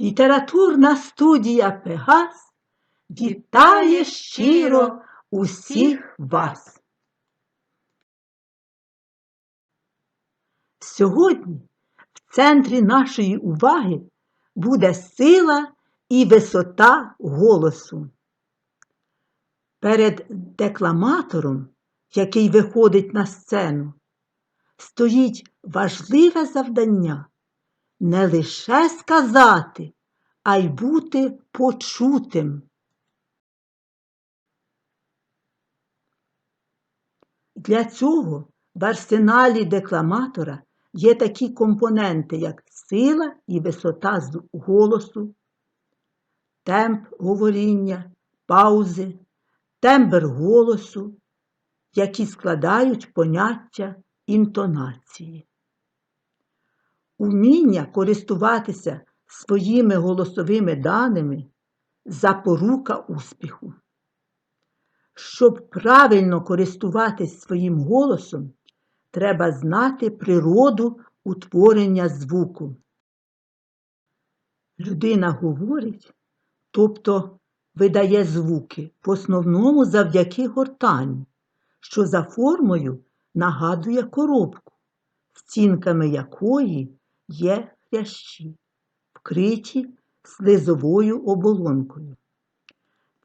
Літературна студія Пегас вітає щиро усіх вас. Сьогодні в центрі нашої уваги буде сила і висота голосу. Перед декламатором, який виходить на сцену, стоїть важливе завдання не лише сказати, а й бути почутим. Для цього в арсеналі декламатора є такі компоненти, як сила і висота з- голосу, темп говоріння, паузи, тембр голосу, які складають поняття інтонації. Уміння користуватися своїми голосовими даними запорука успіху. Щоб правильно користуватись своїм голосом, треба знати природу утворення звуку. Людина говорить, тобто видає звуки, в основному завдяки гортані, що за формою нагадує коробку, стінками якої є хрящі, вкриті слизовою оболонкою.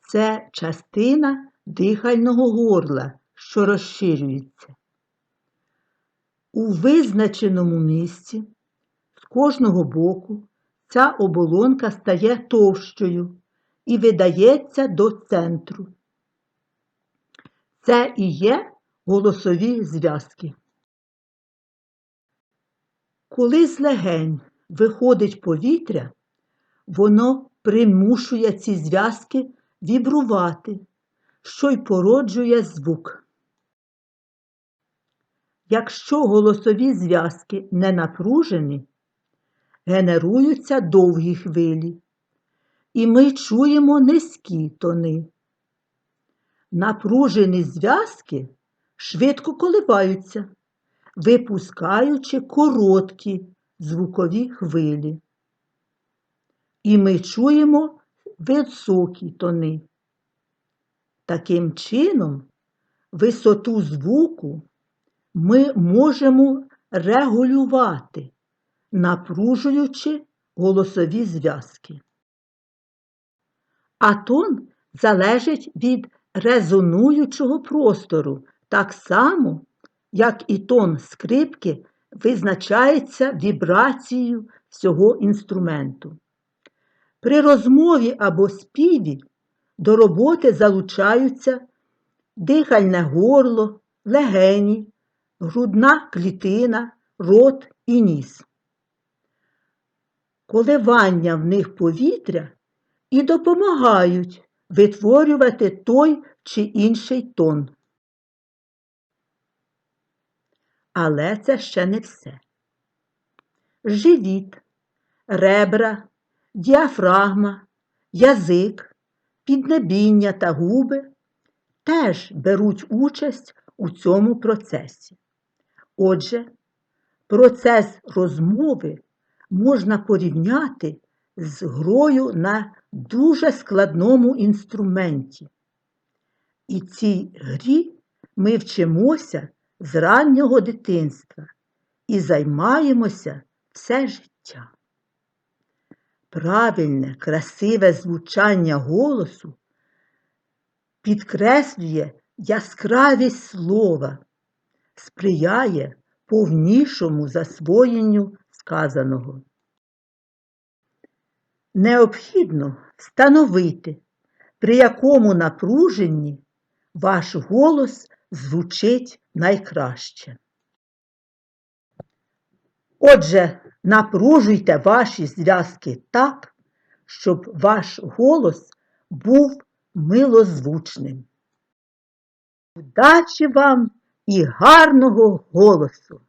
Це частина дихального горла, що розширюється. У визначеному місці з кожного боку ця оболонка стає товщою і видається до центру. Це і є голосові зв'язки. Коли з легень виходить повітря, воно примушує ці зв'язки вібрувати, що й породжує звук. Якщо голосові зв'язки не напружені, генеруються довгі хвилі, і ми чуємо низькі тони. Напружені зв'язки швидко коливаються, випускаючи короткі звукові хвилі. І ми чуємо високі тони. Таким чином, висоту звуку ми можемо регулювати, напружуючи голосові зв'язки. А тон залежить від резонуючого простору, так само, як і тон скрипки визначається вібрацією всього інструменту. При розмові або співі до роботи залучаються дихальне горло, легені, грудна клітина, рот і ніс. Коливання в них повітря і допомагають витворювати той чи інший тон. Але це ще не все. Живіт, ребра, діафрагма, язик, піднебіння та губи теж беруть участь у цьому процесі. Отже, процес розмови можна порівняти з грою на дуже складному інструменті. І цій грі ми вчимося з раннього дитинства і займаємося все життя. Правильне, красиве звучання голосу підкреслює яскравість слова, сприяє повнішому засвоєнню сказаного. Необхідно встановити, при якому напруженні ваш голос звучить найкраще. Отже, напружуйте ваші зв'язки так, щоб ваш голос був милозвучним. Удачі вам і гарного голосу!